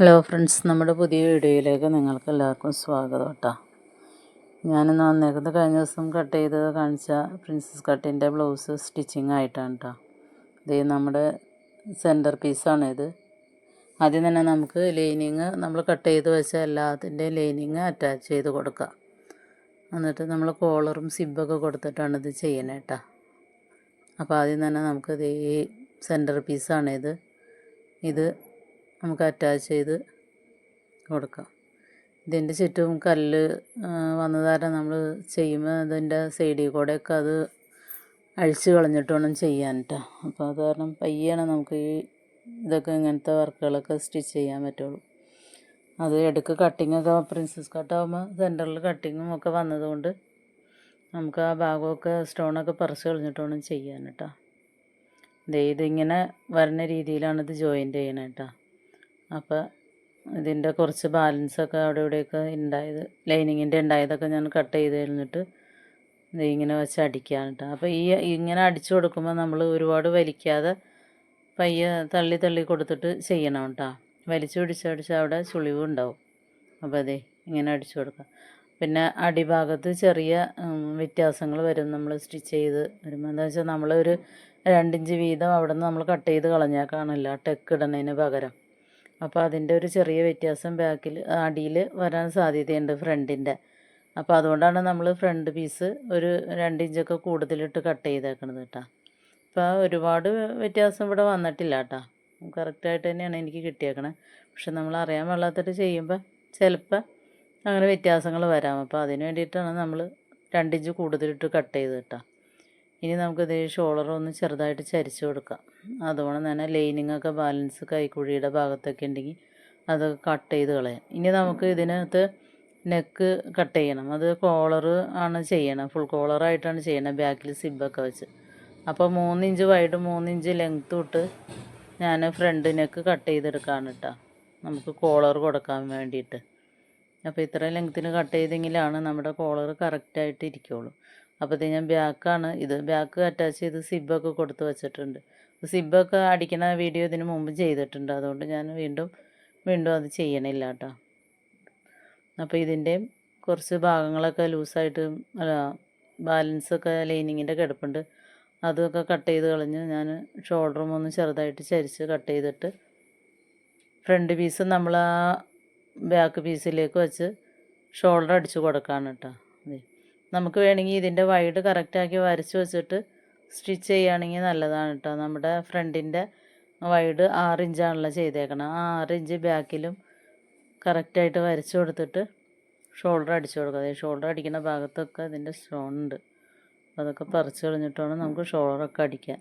Hello friends നമ്മുടെ പുതിയ വീഡിയോയിലേക്ക് നിങ്ങൾക്ക് എല്ലാവർക്കും സ്വാഗതം കേട്ടോ. ഞാനിന്ന് വന്നേക്കുന്നത് കഴിഞ്ഞ ദിവസം കട്ട് ചെയ്ത് കാണിച്ച പ്രിൻസസ് കട്ടിന്റെ ബ്ലൗസ് സ്റ്റിച്ചിങ് ആയിട്ടാണ് കേട്ടോ ഇത് നമ്മുടെ സെന്റർ പീസാണ് ഇത്. ആദ്യം തന്നെ നമുക്ക് ലൈനിങ് നമ്മൾ കട്ട് ചെയ്ത് വെച്ച എല്ലാത്തിന്റെയും ലൈനിങ് അറ്റാച്ച് ചെയ്ത് കൊടുക്കാം. എന്നിട്ട് നമ്മൾ കോളറും സിബൊക്കെ കൊടുത്തിട്ടാണ് ഇത് ചെയ്യണേ കേട്ടോ. അപ്പോൾ ആദ്യം തന്നെ നമുക്ക് നമുക്കിത് ഈ സെന്റർ പീസാണ് ഇത്. ഇത് നമുക്ക് അറ്റാച്ച് ചെയ്ത് കൊടുക്കാം. ഇതിന്റെ ചുറ്റും കല്ല് വന്നതാരം നമ്മൾ ചെയ്യുമ്പോൾ അതിന്റെ സൈഡിൽ കൂടെയൊക്കെ അത് അഴിച്ച് കളഞ്ഞിട്ട് വേണം ചെയ്യാൻ കേട്ടോ അപ്പോൾ അത് കാരണം പയ്യാണ് നമുക്ക് ഈ ഇതൊക്കെ ഇങ്ങനത്തെ വർക്കുകളൊക്കെ സ്റ്റിച്ച് ചെയ്യാൻ പറ്റുള്ളൂ. അത് ഇടയ്ക്ക് കട്ടിങ്ങൊക്കെ പ്രിൻസസ് കട്ടാകുമ്പോൾ സെന്ററിൽ കട്ടിങ്ങും ഒക്കെ വന്നതുകൊണ്ട് നമുക്ക് ആ ഭാഗമൊക്കെ സ്റ്റോണൊക്കെ പറിച്ച് കളഞ്ഞിട്ട് വേണം ചെയ്യാൻ കേട്ടോ ഇതിങ്ങനെ വരുന്ന രീതിയിലാണ് ഇത് ജോയിന്റ് ചെയ്യണേ അപ്പോൾ ഇതിന്റെ കുറച്ച് ബാലൻസൊക്കെ അവിടെ ഇവിടെയൊക്കെ ഉണ്ടായത് ലൈനിങ്ങിന്റെ ഉണ്ടായതൊക്കെ ഞാൻ കട്ട് ചെയ്ത് കഴിഞ്ഞിട്ട് ഇങ്ങനെ വെച്ച് അടിക്കാൻ കേട്ടോ അപ്പോൾ ഈ ഇങ്ങനെ അടിച്ചു കൊടുക്കുമ്പോൾ നമ്മൾ ഒരുപാട് വലിക്കാതെ പയ്യെ തള്ളി തള്ളി കൊടുത്തിട്ട് ചെയ്യണം കേട്ടോ വലിച്ചു പിടിച്ച് അവിടെ ചുളിവ് ഉണ്ടാവും. അപ്പോൾ അതെ ഇങ്ങനെ അടിച്ചു കൊടുക്കാം. പിന്നെ അടിഭാഗത്ത് ചെറിയ വ്യത്യാസങ്ങൾ വരും. നമ്മൾ സ്റ്റിച്ച് ചെയ്ത് വരുമ്പോൾ എന്താ വെച്ചാൽ നമ്മളൊരു രണ്ടിഞ്ച് വീതം അവിടെ നിന്ന് നമ്മൾ കട്ട് ചെയ്ത് കളഞ്ഞാൽ കാണില്ല ടെക്ക് ഇടുന്നതിന് പകരം. അപ്പോൾ അതിന്റെ ഒരു ചെറിയ വ്യത്യാസം ബാക്കിൽ അടിയിൽ വരാൻ സാധ്യതയുണ്ട് ഫ്രണ്ടിന്റെ അപ്പോൾ അതുകൊണ്ടാണ് നമ്മൾ ഫ്രണ്ട് പീസ് ഒരു രണ്ട് ഇഞ്ചൊക്കെ കൂടുതലിട്ട് കട്ട് ചെയ്തേക്കണത് കേട്ടോ. അപ്പോൾ ഒരുപാട് വ്യത്യാസം ഇവിടെ വന്നിട്ടില്ല കേട്ടോ. കറക്റ്റായിട്ട് തന്നെയാണ് എനിക്ക് കിട്ടിയേക്കണേ. പക്ഷെ നമ്മൾ അറിയാൻ പാടില്ലാത്തിട്ട് ചെയ്യുമ്പോൾ ചിലപ്പോൾ അങ്ങനെ വ്യത്യാസങ്ങൾ വരാം. അപ്പോൾ അതിന് വേണ്ടിയിട്ടാണ് നമ്മൾ രണ്ടിഞ്ച് കൂടുതലിട്ട് കട്ട് ചെയ്ത് കേട്ടോ. ഇനി നമുക്കിത് ഷോളർ ഒന്ന് ചെറുതായിട്ട് ചരിച്ചു കൊടുക്കാം. അതുകൊണ്ട് തന്നെ ലൈനിങ്ങൊക്കെ ബാലൻസ് കൈക്കുഴിയുടെ ഭാഗത്തൊക്കെ ഉണ്ടെങ്കിൽ അതൊക്കെ കട്ട് ചെയ്ത് കളയാം. ഇനി നമുക്ക് ഇതിനകത്ത് നെക്ക് കട്ട് ചെയ്യണം. അത് കോളർ ആണ് ചെയ്യണം. ഫുൾ കോളറായിട്ടാണ് ചെയ്യണം ബാക്കിൽ സിബൊക്കെ വെച്ച്. അപ്പോൾ മൂന്നിഞ്ച് വൈഡ് മൂന്നിഞ്ച് ലെങ്ത്ത് തൊട്ട് ഞാൻ ഫ്രണ്ട് നെക്ക് കട്ട് ചെയ്തെടുക്കാണ് കേട്ടോ നമുക്ക് കോളർ കൊടുക്കാൻ വേണ്ടിയിട്ട്. അപ്പോൾ ഇത്ര ലെങ്ത്തിന് കട്ട് ചെയ്തെങ്കിലാണ് നമ്മുടെ കോളർ കറക്റ്റായിട്ട് ഇരിക്കുള്ളൂ. അപ്പോൾ ഞാൻ ബാക്കാണ്. ഇത് ബാക്ക് അറ്റാച്ച് ചെയ്ത് സിബൊക്കെ കൊടുത്ത് വെച്ചിട്ടുണ്ട്. സിബൊക്കെ അടിക്കുന്ന വീഡിയോ ഇതിന് മുമ്പ് ചെയ്തിട്ടുണ്ട്. അതുകൊണ്ട് ഞാൻ വീണ്ടും വീണ്ടും അത് ചെയ്യണില്ല കേട്ടോ അപ്പോൾ ഇതിന്റെ കുറച്ച് ഭാഗങ്ങളൊക്കെ ലൂസായിട്ട് അല്ല ബാലൻസൊക്കെ ലൈനിങ്ങിന്റെ കിടപ്പുണ്ട്. അതൊക്കെ കട്ട് ചെയ്ത് കളഞ്ഞ് ഞാൻ ഷോൾഡറും ഒന്ന് ചെറുതായിട്ട് ചരിച്ച് കട്ട് ചെയ്തിട്ട് ഫ്രണ്ട് പീസ് നമ്മൾ ആ ബാക്ക് പീസിലേക്ക് വെച്ച് ഷോൾഡർ അടിച്ച് കൊടുക്കാണ് കേട്ടോ നമുക്ക് വേണമെങ്കിൽ ഇതിന്റെ വൈഡ് കറക്റ്റാക്കി വരച്ച് വെച്ചിട്ട് സ്റ്റിച്ച് ചെയ്യുകയാണെങ്കിൽ നല്ലതാണ് കേട്ടോ നമ്മുടെ ഫ്രണ്ടിന്റെ വൈഡ് ആറ് ഇഞ്ചാണല്ലോ ചെയ്തേക്കണം. ആ ആറ് ഇഞ്ച് ബാക്കിലും കറക്റ്റായിട്ട് വരച്ച് കൊടുത്തിട്ട് ഷോൾഡർ അടിച്ചു കൊടുക്കുക. അതായത് ഷോൾഡർ അടിക്കുന്ന ഭാഗത്തൊക്കെ ഇതിന്റെ സ്റ്റോൺ ഉണ്ട്. അതൊക്കെ പറിച്ച് കളഞ്ഞിട്ട് വേണം നമുക്ക് ഷോൾഡറൊക്കെ അടിക്കാൻ.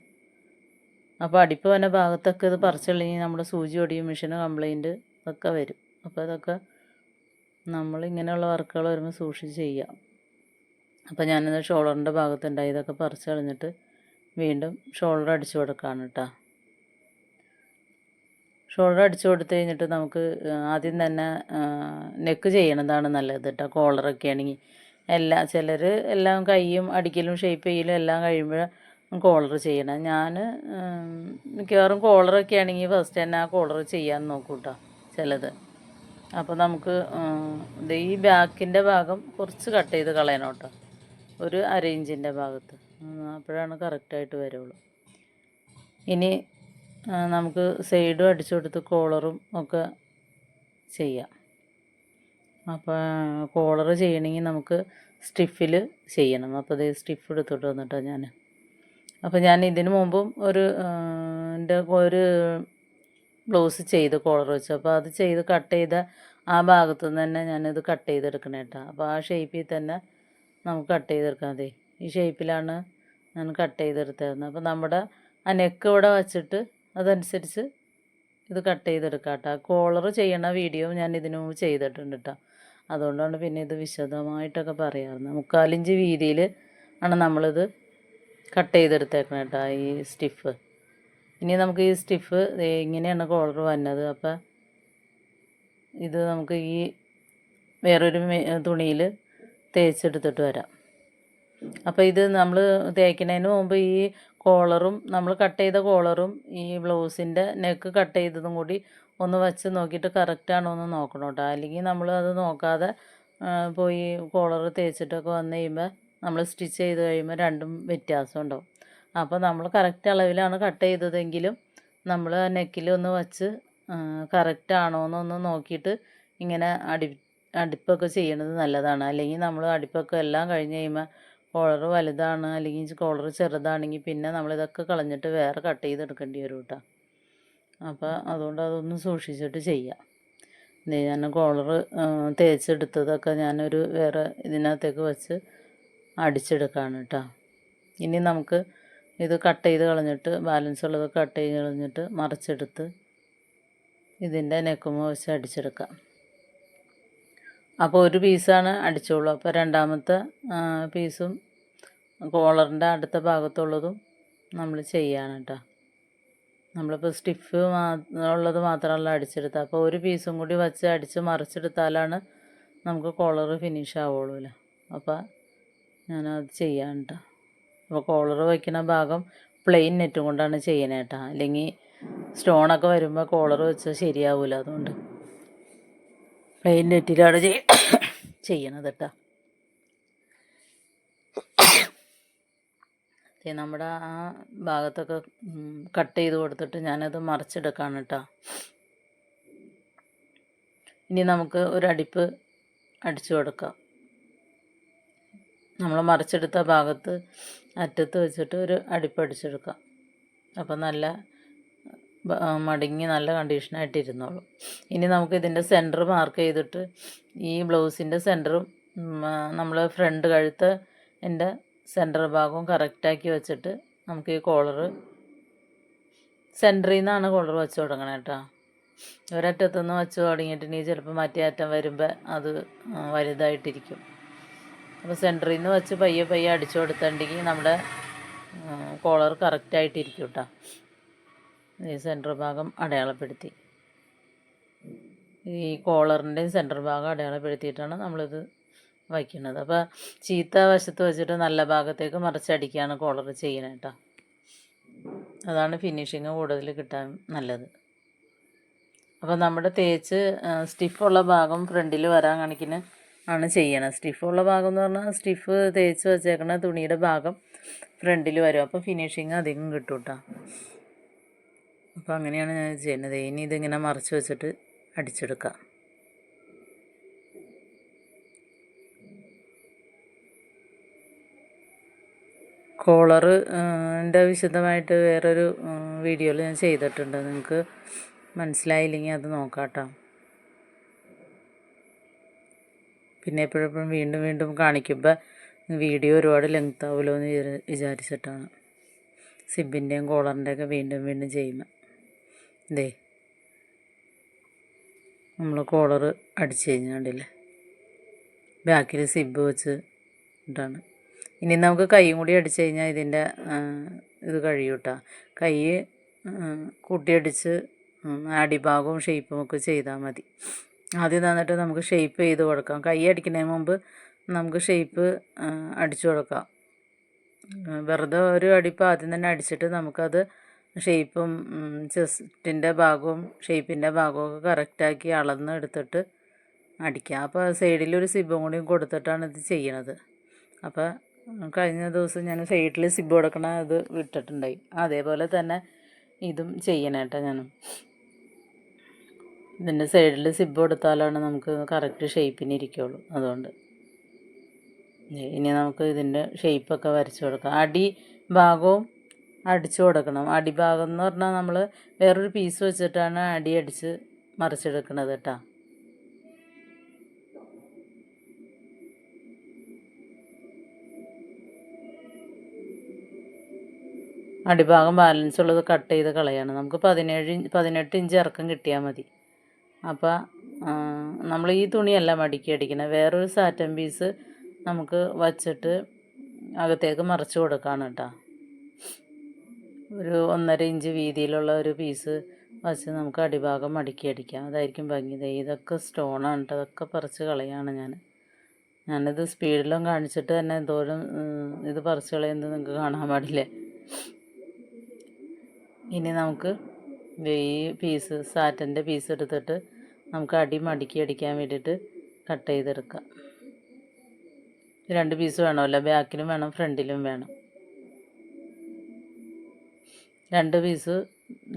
അപ്പോൾ അടിപ്പ് വന്ന ഭാഗത്തൊക്കെ ഇത് പറിച്ചു കളഞ്ഞാൽ നമ്മുടെ സൂചി ഒടിയും മെഷീന് കംപ്ലൈന്റ് ഒക്കെ വരും. അപ്പോൾ അതൊക്കെ നമ്മളിങ്ങനെയുള്ള വർക്കുകൾ വരുമ്പോൾ സൂക്ഷിച്ച് ചെയ്യാം അപ്പോൾ ഞാനത് ഷോൾഡറിന്റെ ഭാഗത്തുണ്ടായി. ഇതൊക്കെ പറിച്ച് കളഞ്ഞിട്ട് വീണ്ടും ഷോൾഡർ അടിച്ചു കൊടുക്കുകയാണ് കേട്ടോ. ഷോൾഡർ അടിച്ചു കൊടുത്തു കഴിഞ്ഞിട്ട് നമുക്ക് ആദ്യം തന്നെ നെക്ക് ചെയ്യണതാണ് നല്ലത് കേട്ടോ കോളറൊക്കെ ആണെങ്കിൽ. എല്ലാ ചിലർ എല്ലാം കൈയും അടിക്കലും ഷേപ്പ് ചെയ്യലും എല്ലാം കഴിയുമ്പോൾ കോളർ ചെയ്യണം. ഞാൻ മിക്കവാറും കോളറൊക്കെ ആണെങ്കിൽ ഫസ്റ്റ് തന്നെ ആ കോളർ ചെയ്യാൻ നോക്കും കേട്ടോ ചിലത്. അപ്പോൾ നമുക്ക് ഈ ബാക്കിന്റെ ഭാഗം കുറച്ച് കട്ട് ചെയ്ത് കളയണം കേട്ടോ. ഒരു അര ഇഞ്ചിന്റെ ഭാഗത്ത് അപ്പോഴാണ് കറക്റ്റായിട്ട് വരുള്ളൂ. ഇനി നമുക്ക് സൈഡും അടിച്ചു കൊടുത്ത് കോളറും ഒക്കെ ചെയ്യാം. അപ്പോൾ കോളർ ചെയ്യണമെങ്കിൽ നമുക്ക് സ്റ്റിഫിൽ ചെയ്യണം. അപ്പോൾ അത് സ്റ്റിഫ് എടുത്തിട്ട് വന്നിട്ടാണ് ഞാൻ അപ്പോൾ ഞാൻ ഇതിന് മുമ്പും ഒരു എന്റെ ഒരു ബ്ലൗസ് ചെയ്ത് കോളർ വെച്ചു. അപ്പോൾ അത് ചെയ്ത് കട്ട് ചെയ്ത ആ ഭാഗത്തു നിന്ന് തന്നെ ഞാനിത് കട്ട് ചെയ്തെടുക്കണേട്ടാ. അപ്പോൾ ആ ഷേപ്പിൽ തന്നെ നമുക്ക് കട്ട് ചെയ്തെടുക്കാം അതെ ഈ ഷേപ്പിലാണ് ഞാൻ കട്ട് ചെയ്തെടുത്തത് അപ്പോൾ നമ്മുടെ ആ നെക്ക് ഇവിടെ വച്ചിട്ട് അതനുസരിച്ച് ഇത് കട്ട് ചെയ്തെടുക്കാം കേട്ടോ. കോളർ ചെയ്യണ വീഡിയോ ഞാൻ ഇതിനു മുമ്പ് ചെയ്തിട്ടുണ്ട് കേട്ടോ. അതുകൊണ്ടാണ് പിന്നെ ഇത് വിശദമായിട്ടൊക്കെ പറയാറുള്ളത് മുക്കാലിഞ്ച് വീതിയിൽ ആണ് നമ്മളിത് കട്ട് ചെയ്തെടുത്തേക്കണം കേട്ടോ ഈ സ്റ്റിഫ് ഇനി നമുക്ക് ഈ സ്റ്റിഫ് ഇങ്ങനെയാണ് കോളർ വന്നത്. അപ്പോൾ ഇത് നമുക്ക് ഈ വേറൊരു തുണിയിൽ തേച്ചെടുത്തിട്ട് വരാം. അപ്പോൾ ഇത് നമ്മൾ തേക്കുന്നതിന് മുമ്പ് ഈ കോളറും നമ്മൾ കട്ട് ചെയ്ത കോളറും ഈ ബ്ലൗസിന്റെ നെക്ക് കട്ട് ചെയ്തതും കൂടി ഒന്ന് വച്ച് നോക്കിയിട്ട് കറക്റ്റാണോ എന്ന് നോക്കണം കേട്ടോ. അല്ലെങ്കിൽ നമ്മൾ അത് നോക്കാതെ പോയി കോളർ തേച്ചിട്ടൊക്കെ വന്നു കഴിയുമ്പോൾ നമ്മൾ സ്റ്റിച്ച് ചെയ്ത് കഴിയുമ്പോൾ രണ്ടും വ്യത്യാസം ഉണ്ടാവും. അപ്പോൾ നമ്മൾ കറക്റ്റ് അളവിലാണ് കട്ട് ചെയ്തതെങ്കിലും നമ്മൾ നെക്കിൽ ഒന്ന് വച്ച് കറക്റ്റ് ആണോ എന്നൊന്ന് നോക്കിയിട്ട് ഇങ്ങനെ അടി അടുപ്പൊക്കെ ചെയ്യണത് നല്ലതാണ്. അല്ലെങ്കിൽ നമ്മൾ അടുപ്പൊക്കെ എല്ലാം കഴിഞ്ഞ് കഴിയുമ്പോൾ കോളർ വലുതാണ്. അല്ലെങ്കിൽ കോളർ ചെറുതാണെങ്കിൽ പിന്നെ നമ്മളിതൊക്കെ കളഞ്ഞിട്ട് വേറെ കട്ട് ചെയ്തെടുക്കേണ്ടി വരും കേട്ടോ അപ്പോൾ അതുകൊണ്ട് അതൊന്ന് സൂക്ഷിച്ചിട്ട് ചെയ്യാം. ഞാൻ കോളർ തേച്ചെടുത്തതൊക്കെ ഞാനൊരു വേറെ ഇതിനകത്തേക്ക് വെച്ച് അടിച്ചെടുക്കുകയാണ് കേട്ടോ ഇനി നമുക്ക് ഇത് കട്ട് ചെയ്ത് കളഞ്ഞിട്ട് ബാലൻസ് ഉള്ളത് കട്ട് ചെയ്ത് കളഞ്ഞിട്ട് മറിച്ചെടുത്ത് ഇതിന്റെ നെക്കുമ്പോൾ വെച്ച് അടിച്ചെടുക്കാം. അപ്പോൾ ഒരു പീസാണ് അടിച്ചോളൂ. അപ്പോൾ രണ്ടാമത്തെ പീസും കോളറിന്റെ അടുത്ത ഭാഗത്തുള്ളതും നമ്മൾ ചെയ്യാണ് കേട്ടോ നമ്മളിപ്പോൾ സ്റ്റിഫ് മാ ഉള്ളത് മാത്രമല്ല അടിച്ചെടുത്തത്. അപ്പോൾ ഒരു പീസും കൂടി വച്ച് അടിച്ച് മറിച്ചെടുത്താലാണ് നമുക്ക് കോളർ ഫിനിഷ് ആവുള്ളൂല്ലോ അപ്പോൾ ഞാനത് ചെയ്യാൻ കേട്ടോ അപ്പോൾ കോളർ വയ്ക്കുന്ന ഭാഗം പ്ലെയിൻ നെറ്റും കൊണ്ടാണ് ചെയ്യണേ കേട്ടോ അല്ലെങ്കിൽ സ്റ്റോണൊക്കെ വരുമ്പോൾ കോളർ വെച്ചാൽ ശരിയാവില്ല അതുകൊണ്ട്. പ്ലെയിൻ നെറ്റിലാണ് ചെയ്യ ചെയ്യണത് കേട്ടോ നമ്മുടെ ആ ഭാഗത്തൊക്കെ കട്ട് ചെയ്ത് കൊടുത്തിട്ട് ഞാനത് മറിച്ചെടുക്കാണ് കേട്ടോ ഇനി നമുക്ക് ഒരു അടിപ്പ് അടിച്ചു കൊടുക്കാം. നമ്മൾ മറിച്ചെടുത്ത ഭാഗത്ത് അറ്റത്ത് വെച്ചിട്ട് ഒരു അടിപ്പ് അടിച്ചെടുക്കാം. അപ്പം നല്ല മടങ്ങി നല്ല കണ്ടീഷനായിട്ട് ഇരുന്നോളും ഇനി നമുക്ക് ഇതിന്റെ സെന്റർ മാർക്ക് ചെയ്തിട്ട് ഈ ബ്ലൗസിന്റെ സെന്ററും നമ്മൾ ഫ്രണ്ട് കഴുത്ത് എന്റെ സെന്റർ ഭാഗവും കറക്റ്റാക്കി വെച്ചിട്ട് നമുക്ക് ഈ കോളറ് സെന്ററിൽ നിന്നാണ് കോളർ വെച്ച് തുടങ്ങണം കേട്ടോ ഒരറ്റത്തുനിന്ന് വെച്ച് തുടങ്ങിയിട്ടുണ്ടെങ്കിൽ ചിലപ്പോൾ മറ്റേ അറ്റം വരുമ്പോൾ അത് വലുതായിട്ടിരിക്കും. അപ്പോൾ സെന്ററിൽ നിന്ന് വെച്ച് പയ്യെ പയ്യെ അടിച്ചു കൊടുത്തിട്ടുണ്ടെങ്കിൽ നമ്മുടെ കോളർ കറക്റ്റായിട്ടിരിക്കും കേട്ടോ ഈ സെന്റർ ഭാഗം അടയാളപ്പെടുത്തി. ഈ കോളറിന്റെയും സെന്റർ ഭാഗം അടയാളപ്പെടുത്തിയിട്ടാണ് നമ്മളിത് വയ്ക്കുന്നത്. അപ്പോൾ ചീത്ത വശത്ത് വെച്ചിട്ട് നല്ല ഭാഗത്തേക്ക് മറിച്ചടിക്കുകയാണ് കോളർ ചെയ്യണേട്ടോ അതാണ് ഫിനിഷിങ് കൂടുതൽ കിട്ടാൻ നല്ലത്. അപ്പോൾ നമ്മുടെ തേച്ച് സ്റ്റിഫുള്ള ഭാഗം ഫ്രണ്ടിൽ വരാൻ കണക്കിന് ആണ് ചെയ്യണത്. സ്റ്റിഫുള്ള ഭാഗം എന്ന് പറഞ്ഞാൽ സ്റ്റിഫ് തേച്ച് വെച്ചേക്കുന്ന തുണിയുടെ ഭാഗം ഫ്രണ്ടിൽ വരും. അപ്പോൾ ഫിനിഷിങ് അധികം കിട്ടും കേട്ടോ അപ്പോൾ അങ്ങനെയാണ് ഞാൻ ചെയ്യുന്നത്. ഇനി ഇതിങ്ങനെ മറിച്ച് വെച്ചിട്ട് അടിച്ചെടുക്കാം. കോളറ് എന്റെ വിശദമായിട്ട് വേറൊരു വീഡിയോയിൽ ഞാൻ ചെയ്തിട്ടുണ്ട്. നിങ്ങൾക്ക് മനസ്സിലായില്ലെങ്കിൽ അത് നോക്കാട്ടോ. പിന്നെ എപ്പോഴെപ്പോഴും വീണ്ടും വീണ്ടും കാണിക്കുമ്പോൾ വീഡിയോ ഒരുപാട് ലെങ്ത് ആവുമല്ലോ എന്ന് വിചാരി- വിചാരിച്ചിട്ടാണ്. സിബിന്റെയും കോളറിന്റെയൊക്കെ വീണ്ടും വീണ്ടും ചെയ്യുമ്പോൾ ഇതേ നമ്മൾ കോളർ അടിച്ച് കഴിഞ്ഞാണ്ടില്ലേ ബാക്കിൽ സിബ് വെച്ച് ഇട്ടാണ്. ഇനി നമുക്ക് കൈയും കൂടി അടിച്ച് കഴിഞ്ഞാൽ ഇതിന്റെ ഇത് കഴിയും കേട്ടോ കൈ കൂട്ടിയടിച്ച് അടിഭാഗവും ഷേപ്പും ഒക്കെ ചെയ്താൽ മതി. ആദ്യം തന്നിട്ട് നമുക്ക് ഷേപ്പ് ചെയ്ത് കൊടുക്കാം. കൈ അടിക്കുന്നതിന് മുമ്പ് നമുക്ക് ഷേപ്പ് അടിച്ചു കൊടുക്കാം. വെറുതെ ഒരു അടിപ്പ് ആദ്യം തന്നെ അടിച്ചിട്ട് നമുക്കത് ഷേപ്പും ചെസ്റ്റിന്റെ ഭാഗവും ഷേപ്പിന്റെ ഭാഗവും ഒക്കെ കറക്റ്റാക്കി അളന്ന് എടുത്തിട്ട് അടിക്കുക. അപ്പോൾ സൈഡിലൊരു സിബും കൂടി കൊടുത്തിട്ടാണ് ഇത് ചെയ്യണത്. അപ്പോൾ കഴിഞ്ഞ ദിവസം ഞാൻ സൈഡിൽ സിബ് കൊടുക്കണ ഇത് വിട്ടിട്ടുണ്ടായി. അതേപോലെ തന്നെ ഇതും ചെയ്യണം കേട്ടോ ഞാനും. ഇതിന്റെ സൈഡിൽ സിബ് കൊടുത്താലാണ് നമുക്ക് കറക്റ്റ് ഷേപ്പിന് ഇരിക്കുള്ളൂ അതുകൊണ്ട്. ഇനി നമുക്ക് ഇതിന്റെ ഷേപ്പൊക്കെ വരച്ച് കൊടുക്കാം. അടി ഭാഗവും അടിച്ചു കൊടുക്കണം. അടിഭാഗം എന്ന് പറഞ്ഞാൽ നമ്മൾ വേറൊരു പീസ് വെച്ചിട്ടാണ് അടി അടിച്ച് മറിച്ചെടുക്കണത് കേട്ടോ അടിഭാഗം ബാലൻസ് ഉള്ളത് കട്ട് ചെയ്ത് കളയാണ്. നമുക്ക് പതിനേഴ് പതിനെട്ട് ഇഞ്ച് ഇറക്കം കിട്ടിയാൽ മതി. അപ്പോൾ നമ്മൾ ഈ തുണിയല്ല മടിക്കി അടിക്കണം. വേറൊരു സാറ്റൻ പീസ് നമുക്ക് വച്ചിട്ട് അകത്തേക്ക് മറിച്ച് കൊടുക്കാണ് കേട്ടോ ഒരു ഒന്നര ഇഞ്ച് വീതിയിലുള്ള ഒരു പീസ് വച്ച് നമുക്ക് അടിഭാഗം മടക്കി അടിക്കാം. അതായിരിക്കും ഭംഗി. ഇതൊക്കെ സ്റ്റോണാണ് അതൊക്കെ പറിച്ച് കളയാണ് ഞാൻ ഞാനിത് സ്പീഡിലും കാണിച്ചിട്ട് തന്നെ എന്തോരം ഇത് പറിച്ച് കളയുന്നത് നിങ്ങൾക്ക് കാണാൻ പാടില്ലേ? ഇനി നമുക്ക് ഈ പീസ് സാറ്റന്റെ പീസ് എടുത്തിട്ട് നമുക്ക് അടി മടക്കി അടിക്കാൻ വേണ്ടിയിട്ട് കട്ട് ചെയ്തെടുക്കാം. രണ്ട് പീസ് വേണമല്ലോ. ബാക്കിലും വേണം ഫ്രണ്ടിലും വേണം. രണ്ട് പീസ്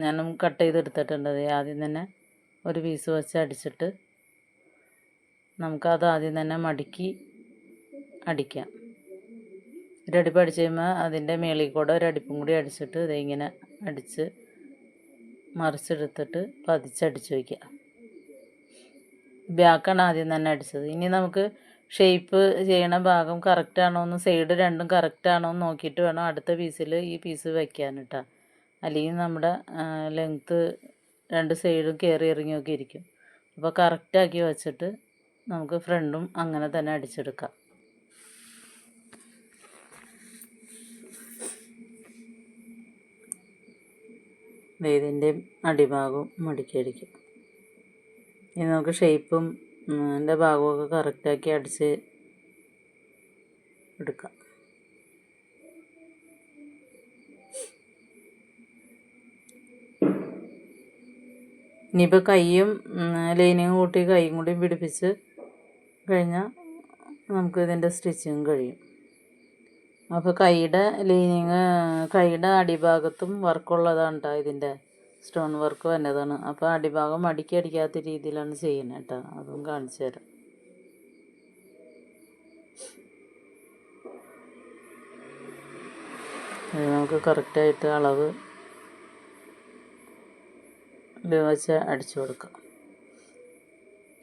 ഞാനും കട്ട് ചെയ്തെടുത്തിട്ടുണ്ട്. ആദ്യം തന്നെ ഒരു പീസ് വെച്ച് അടിച്ചിട്ട് നമുക്കത് ആദ്യം തന്നെ മടക്കി അടിക്കാം. ഒരടിപ്പ് അടിച്ച് കഴിയുമ്പോൾ അതിന്റെ മേളിൽ കൂടെ ഒരടിപ്പും കൂടി അടിച്ചിട്ട് ഇതിങ്ങനെ അടിച്ച് മറിച്ചെടുത്തിട്ട് പതിച്ചടിച്ച് വയ്ക്കുക. ബാക്കാണ് ആദ്യം തന്നെ അടിച്ചത്. ഇനി നമുക്ക് ഷേപ്പ് ചെയ്യണ ഭാഗം കറക്റ്റാണോ എന്ന് സൈഡ് രണ്ടും കറക്റ്റാണോ എന്ന് നോക്കിയിട്ട് വേണം അടുത്ത പീസിൽ ഈ പീസ് വയ്ക്കാൻ കേട്ടോ. അല്ലെങ്കിൽ നമ്മുടെ ലെങ്ത്ത് രണ്ട് സൈഡും കയറി ഇറങ്ങിയൊക്കെ ഇരിക്കും. അപ്പോൾ കറക്റ്റാക്കി വെച്ചിട്ട് നമുക്ക് ഫ്രണ്ടും അങ്ങനെ തന്നെ അടിച്ചെടുക്കാം. ഇതിന്റെ അടിഭാഗവും മടിക്കടിക്കും ഇനി നമുക്ക് ഷേപ്പും എന്റെ ഭാഗമൊക്കെ കറക്റ്റാക്കി അടിച്ച് എടുക്കാം. ഇനിയിപ്പോൾ കൈയും ലൈനിങ് കൂട്ടി കൈയും കൂടി പിടിപ്പിച്ച് കഴിഞ്ഞാൽ നമുക്ക് ഇതിന്റെ സ്റ്റിച്ചിങ് കഴിയും. അപ്പോൾ കൈയുടെ ലൈനിങ് കൈയുടെ അടിഭാഗത്തും വർക്കുള്ളതാണ് കേട്ടോ ഇതിന്റെ സ്റ്റോൺ വർക്ക് വന്നതാണ്. അപ്പോൾ അടിഭാഗം അടുക്കി അടിക്കാത്ത രീതിയിലാണ് ചെയ്യുന്നത് കേട്ടോ അതും കാണിച്ചു തരാം. നമുക്ക് കറക്റ്റായിട്ട് അളവ് വെച്ച് അടിച്ചു കൊടുക്കാം.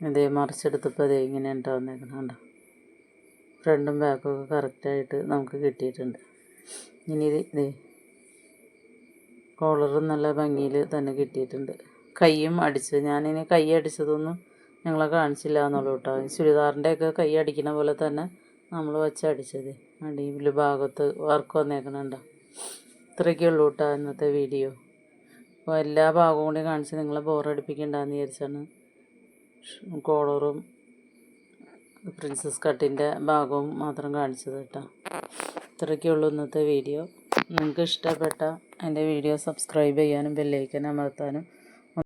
ഇതേ മറിച്ചെടുത്തപ്പോൾ അതേ ഇങ്ങനെ ഉണ്ടാവുന്നേക്കണം കണ്ടോ? ഫ്രണ്ടും ബാക്കും ഒക്കെ കറക്റ്റായിട്ട് നമുക്ക് കിട്ടിയിട്ടുണ്ട്. ഇനി ഇത് ഇതേ കോളറും നല്ല ഭംഗിയിൽ തന്നെ കിട്ടിയിട്ടുണ്ട്. കൈയും അടിച്ച് ഞാനിനി കൈ അടിച്ചതൊന്നും ഞങ്ങളെ കാണിച്ചില്ല എന്നുള്ളൂ കേട്ടോ. ചുരിദാറിന്റെയൊക്കെ കൈ അടിക്കുന്ന പോലെ തന്നെ നമ്മൾ വെച്ച് അടിച്ചത്. അടിയിൽ ഭാഗത്ത് വർക്ക് വന്നേക്കണുണ്ടോ ഇത്രയൊക്കെ ഉള്ളൂ കേട്ടോ ഇന്നത്തെ വീഡിയോ അപ്പോൾ എല്ലാ ഭാഗവും കൂടി കാണിച്ച് നിങ്ങളെ ബോറടിപ്പിക്കണ്ടെന്ന് വിചാരിച്ചാണ്. കോളറും പ്രിൻസസ് കട്ടിന്റെ ഭാഗവും മാത്രം കാണിച്ചത് കേട്ടോ. ഇത്രയൊക്കെ ഉള്ളൂ ഇന്നത്തെ വീഡിയോ നിങ്ങൾക്ക് ഇഷ്ടപ്പെട്ട എന്റെ വീഡിയോ സബ്സ്ക്രൈബ് ചെയ്യാനും ബെല്ലൈക്കൻ അമർത്താനും